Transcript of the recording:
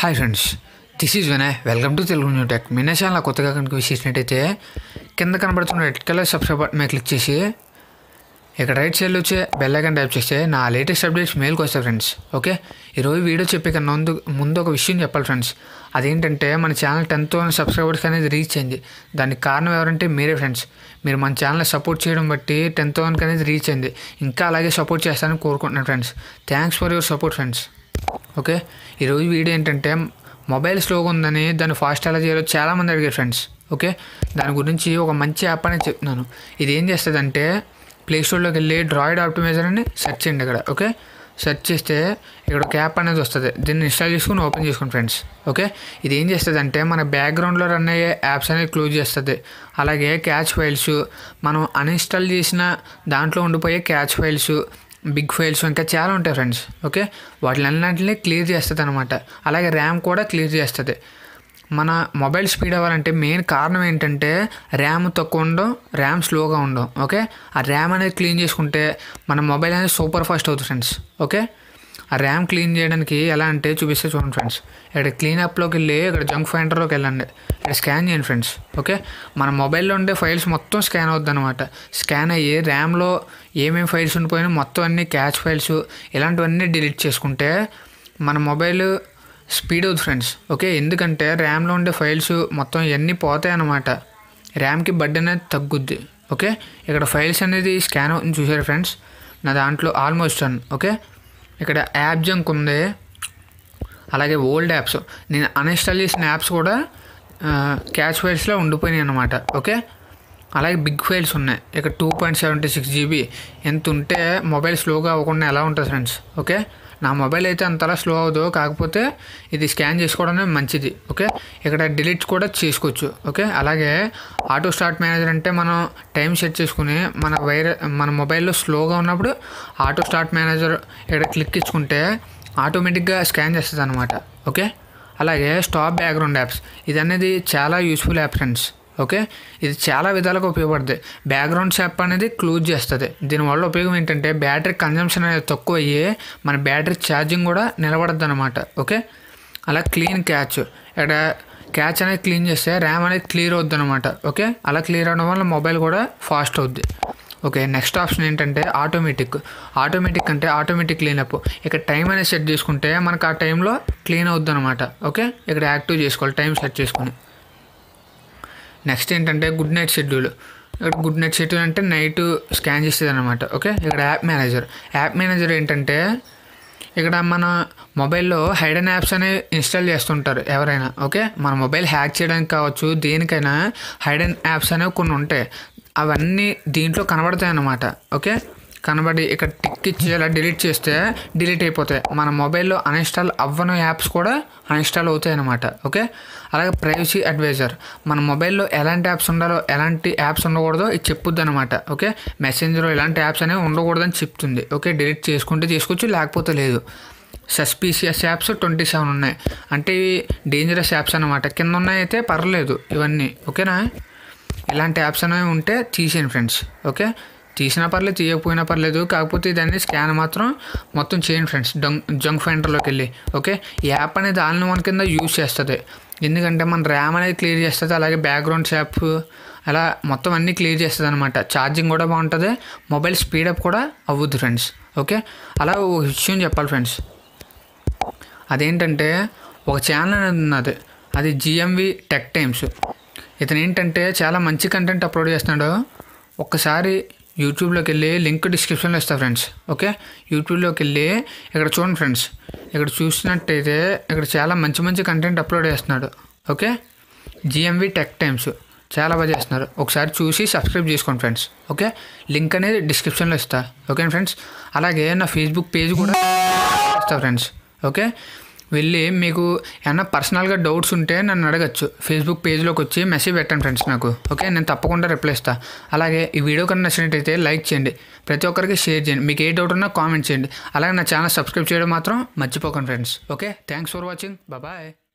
Hi friends this is Vinay welcome to Telugu new tech me channel కొత్తగా కనుక విశేషినట్టయితే కింద కనబడుతున్న రెడ్ కలర్ సబ్స్క్రైబ్ బటన్ మీద క్లిక్ చేసి ఇక్కడ రైట్ సైడ్లో వచ్చే బెల్ ఐకన్ టైప్ చేస్తే నా లేటెస్ట్ అప్డేట్స్ మెయిల్కి వస్తాయి ఫ్రెండ్స్ ఓకే ఈరోజు వీడియో చెప్పే కన్నా ముందు ముందు ఒక విషయం చెప్పాలి ఫ్రెండ్స్ అదేంటంటే మన ఛానల్ టెన్త్ సబ్స్క్రైబర్స్ అనేది రీచ్ అయింది. దానికి కారణం ఎవరంటే మీరే ఫ్రెండ్స్ మీరు మన ఛానల్ సపోర్ట్ చేయడం బట్టి టెన్త్ థౌసండ్కి అనేది రీచ్ అయింది. ఇంకా అలాగే సపోర్ట్ చేస్తానని కోరుకుంటున్నాను friends thanks for your support friends okay? ఈరోజు వీడియో ఏంటంటే మొబైల్ స్లోగా ఉందని దాన్ని ఫాస్ట్ ఎలా చేయాలో చాలామంది అడిగారు ఫ్రెండ్స్. ఓకే? దాని గురించి ఒక మంచి యాప్ అనేది చెప్తున్నాను. ఇది ఏం చేస్తుందంటే అంటే ప్లేస్టోర్లోకి వెళ్ళి డ్రాయిడ్ ఆప్టిమైజర్ అని సెర్చ్ చేయండి ఇక్కడ ఓకే? సెర్చ్ చేస్తే ఇక్కడ ఒక యాప్ అనేది వస్తుంది. దీన్ని ఇన్స్టాల్ చేసుకుని ఓపెన్ చేసుకోండి ఫ్రెండ్స్. ఓకే? ఇది ఏం చేస్తుంది అంటే మన బ్యాక్గ్రౌండ్లో రన్ అయ్యే యాప్స్ అనేది క్లోజ్ చేస్తుంది. అలాగే క్యాచ్ ఫైల్స్ మనం అన్ఇన్స్టాల్ చేసిన దాంట్లో ఉండిపోయే క్యాచ్ ఫైల్స్ బిగ్ ఫైల్స్ ఇంకా చాలా ఉంటాయి ఫ్రెండ్స్ ఓకే? వాటిలన్నింటినీ క్లియర్ చేస్తుంది అనమాట అలాగే ర్యామ్ కూడా క్లియర్ చేస్తుంది. మన మొబైల్ స్పీడ్ అవ్వాలంటే మెయిన్ కారణం ఏంటంటే ర్యామ్ తక్కువ ఉండడం ర్యామ్ స్లోగా ఉండడం ఓకే? ఆ ర్యామ్ అనేది క్లీన్ చేసుకుంటే మన మొబైల్ అనేది సూపర్ ఫాస్ట్ అవుతుంది ఫ్రెండ్స్ ఓకే? ఆ ర్యామ్ క్లీన్ చేయడానికి ఎలా అంటే చూపిస్తే చూడండి ఫ్రెండ్స్. ఇక్కడ క్లీన్ అప్లోకి వెళ్ళి ఇక్కడ జంక్ ఫైండర్లోకి వెళ్ళండి. ఇక్కడ స్కాన్ చేయండి ఫ్రెండ్స్. ఓకే? మన మొబైల్లో ఉండే ఫైల్స్ మొత్తం స్కాన్ అవుద్ది అనమాట స్కాన్ అయ్యి ర్యామ్లో ఏమేమి ఫైల్స్ ఉండిపోయినా మొత్తం అన్ని క్యాచ్ ఫైల్స్ ఇలాంటివన్నీ డిలీట్ చేసుకుంటే మన మొబైల్ స్పీడ్ అవుతుంది ఫ్రెండ్స్. ఓకే? ఎందుకంటే ర్యామ్లో ఉండే ఫైల్స్ మొత్తం ఇవన్నీ పోతాయి అన్నమాట. ర్యామ్కి బడ్డీ అనేది తగ్గుద్ది. ఓకే? ఇక్కడ ఫైల్స్ అనేది స్కాన్ అవుతుంది చూసారు ఫ్రెండ్స్? నా దాంట్లో ఆల్మోస్ట్ అన్ ఓకే? ఇక్కడ యాప్ జంక్ ఉంది. అలాగే ఓల్డ్ యాప్స్. నేను అన్ఇన్స్టాల్ చేసిన యాప్స్ కూడా క్యాష్ ఫైల్స్లో ఉండిపోయినాయి అనమాట ఓకే? అలాగే బిగ్ ఫైల్స్ ఉన్నాయి. ఇక్కడ two point seventy six GB. ఎంత ఉంటే మొబైల్ స్లోగా అవ్వకుండా ఎలా ఉంటుంది ఫ్రెండ్స్? ఓకే? నా మొబైల్ అయితే అంతలా స్లో అవ్వదు. కాకపోతే ఇది స్కాన్ చేసుకోవడమే మంచిది. ఓకే? ఇక్కడ డిలీట్ కూడా చేసుకోవచ్చు. ఓకే? అలాగే ఆటో స్టార్ట్ మేనేజర్ అంటే మనం టైం సెట్ చేసుకుని మన వైర్ మన మొబైల్లో స్లోగా ఉన్నప్పుడు ఆటో స్టార్ట్ మేనేజర్ ఇక్కడ క్లిక్ ఇచ్చుకుంటే ఆటోమేటిక్గా స్కాన్ చేస్తుంది అనమాట ఓకే? అలాగే స్టాప్ బ్యాక్గ్రౌండ్ యాప్స్ ఇది అనేది చాలా యూస్ఫుల్ యాప్ ఫ్రెండ్స్ ఓకే? ఇది చాలా విధాలుగా ఉపయోగపడుతుంది బ్యాక్గ్రౌండ్ షాప్ అనేది క్లోజ్ చేస్తుంది. దీనివల్ల ఉపయోగం ఏంటంటే బ్యాటరీ కన్జంప్షన్ అనేది తక్కువ అయ్యి మన బ్యాటరీ ఛార్జింగ్ కూడా నిలబడద్దు అనమాట ఓకే? అలా క్లీన్ క్యాచ్ ఇక్కడ క్యాచ్ అనేది క్లీన్ చేస్తే ర్యామ్ అనేది క్లియర్ అవుద్ది అనమాట ఓకే? అలా క్లియర్ అవడం వల్ల మొబైల్ కూడా ఫాస్ట్ అవుద్ది. ఓకే? నెక్స్ట్ ఆప్షన్ ఏంటంటే ఆటోమేటిక్ ఆటోమేటిక్ అంటే ఆటోమేటిక్ క్లీన్ అప్ ఇక్కడ టైం అనేది సెట్ చేసుకుంటే మనకు ఆ టైంలో క్లీన్ అవుద్ది అనమాట ఓకే? ఇక్కడ యాక్టివ్ చేసుకోవాలి టైం సెట్ చేసుకుని. నెక్స్ట్ ఏంటంటే గుడ్ నైట్ షెడ్యూల్. ఇక్కడ గుడ్ నైట్ షెడ్యూల్ అంటే నైట్ స్కాన్ చేసేది అనమాట ఓకే? ఇక్కడ యాప్ మేనేజర్. యాప్ మేనేజర్ ఏంటంటే ఇక్కడ మన మొబైల్లో హైడెన్ యాప్స్ అనేవి ఇన్స్టాల్ చేస్తుంటారు ఎవరైనా ఓకే? మన మొబైల్ హ్యాక్ చేయడానికి కావచ్చు దేనికైనా హైడెన్ యాప్స్ అనేవి కొన్ని ఉంటాయి. అవన్నీ దీంట్లో కనబడతాయి అన్నమాట ఓకే? కనబడి ఇక్కడ టిక్ ఇచ్చి ఇలా డిలీట్ చేస్తే డిలీట్ అయిపోతాయి. మన మొబైల్లో అన్ఇన్స్టాల్ అవ్వని యాప్స్ కూడా అన్ఇన్స్టాల్ అవుతాయి అనమాట ఓకే? అలాగే ప్రైవసీ అడ్వైజర్ మన మొబైల్లో ఎలాంటి యాప్స్ ఉండాలో ఎలాంటి యాప్స్ ఉండకూడదో ఇది చెప్పుద్ది అనమాట ఓకే మెసెంజర్ ఇలాంటి యాప్స్ అనేవి ఉండకూడదని చెప్తుంది. ఓకే? డిలీట్ చేసుకుంటే చేసుకోవచ్చు లేకపోతే లేదు. సస్పీషియస్ యాప్స్ ట్వంటీ సెవెన్ ఉన్నాయి. అంటే ఇవి డేంజరస్ యాప్స్ అనమాట కింద ఉన్నాయి అయితే పర్లేదు ఇవన్నీ. ఓకేనా? ఇలాంటి యాప్స్ అనేవి ఉంటే తీసేయండి ఫ్రెండ్స్ ఓకే? తీసినా పర్లేదు తీయకపోయినా పర్లేదు. కాకపోతే ఇదన్నీ స్కాన్ మాత్రం మొత్తం చేయండి ఫ్రెండ్స్. డంక్ జంక్ ఫైండర్లోకి వెళ్ళి ఓకే? ఈ యాప్ అనేది ఆల్ వన్ కింద యూజ్ చేస్తుంది. ఎందుకంటే మన ర్యామ్ అనేది క్లియర్ చేస్తుంది అలాగే బ్యాక్గ్రౌండ్ షాప్ అలా మొత్తం అన్నీ క్లియర్ చేస్తుంది అనమాట ఛార్జింగ్ కూడా బాగుంటుంది మొబైల్ స్పీడప్ కూడా అవ్వద్దు ఫ్రెండ్స్ ఓకే? అలా ఒక విషయం చెప్పాలి ఫ్రెండ్స్. అదేంటంటే ఒక ఛానల్ అనేది ఉన్నది అది జిఎంవి టెక్ టైమ్స్. ఇతను ఏంటంటే చాలా మంచి కంటెంట్ అప్లోడ్ చేస్తున్నాడు. ఒక్కసారి యూట్యూబ్లోకి వెళ్ళి లింక్ డిస్క్రిప్షన్లో ఇస్తా ఫ్రెండ్స్ ఓకే? యూట్యూబ్లోకి వెళ్ళి ఇక్కడ చూడండి ఫ్రెండ్స్ ఇక్కడ చూసినట్టయితే ఇక్కడ చాలా మంచి మంచి కంటెంట్ అప్లోడ్ చేస్తున్నాడు ఓకే? జిఎంవి టెక్ టైమ్స్ చాలా బాగా చేస్తున్నారు. ఒకసారి చూసి సబ్స్క్రైబ్ చేసుకోండి ఫ్రెండ్స్ ఓకే? లింక్ అనేది డిస్క్రిప్షన్లో ఇస్తా ఓకే ఫ్రెండ్స్? అలాగే నా ఫేస్బుక్ పేజ్ కూడా ఇస్తా ఫ్రెండ్స్ ఓకే? వెళ్ళి మీకు ఏమన్నా పర్సనల్గా డౌట్స్ ఉంటే నన్ను అడగచ్చు. ఫేస్బుక్ పేజ్లోకి వచ్చి మెసేజ్ పెట్టండి ఫ్రెండ్స్ నాకు. ఓకే? నేను తప్పకుండా రిప్లై ఇస్తాను అలాగే ఈ వీడియో కన్నా నచ్చినట్టయితే లైక్ చేయండి. ప్రతి ఒక్కరికి షేర్ చేయండి. మీకు ఏ డౌట్ ఉన్నా కామెంట్ చేయండి. అలాగే నా ఛానల్ సబ్స్క్రైబ్ చేయడం మాత్రం మర్చిపోకండి friends. Okay? Thanks for watching. Bye.